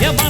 Yeah,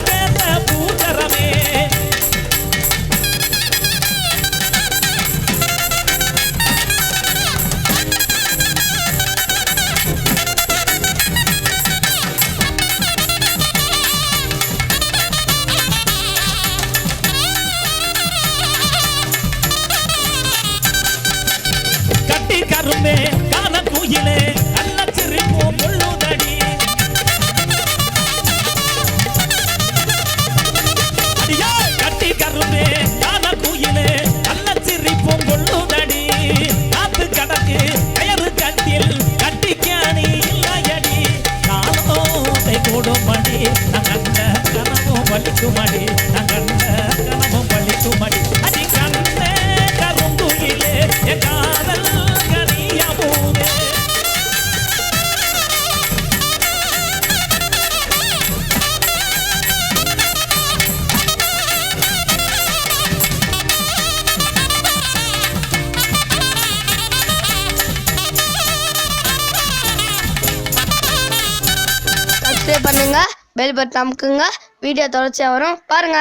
மூஞ்சிலே அல்லச்சிரிப்போ முள்ளுதடி. அடியா கட்டி கரும்பே யான குயிலே அல்லச்சிரிப்போ முள்ளுதடி. காத்து கடக்கு கயறு கட்டில் கட்டி கேணி இல்லையடி. நாளோ கொடுமடி நான் கண்ட கனவு வலிக்குமடி நான் கண்ட சப்ஸ்கிரைப் பண்ணுங்க பெல் பட்டன் அமுக்குங்க வீடியோ தொடர்ச்சியாக வரும். பாருங்க.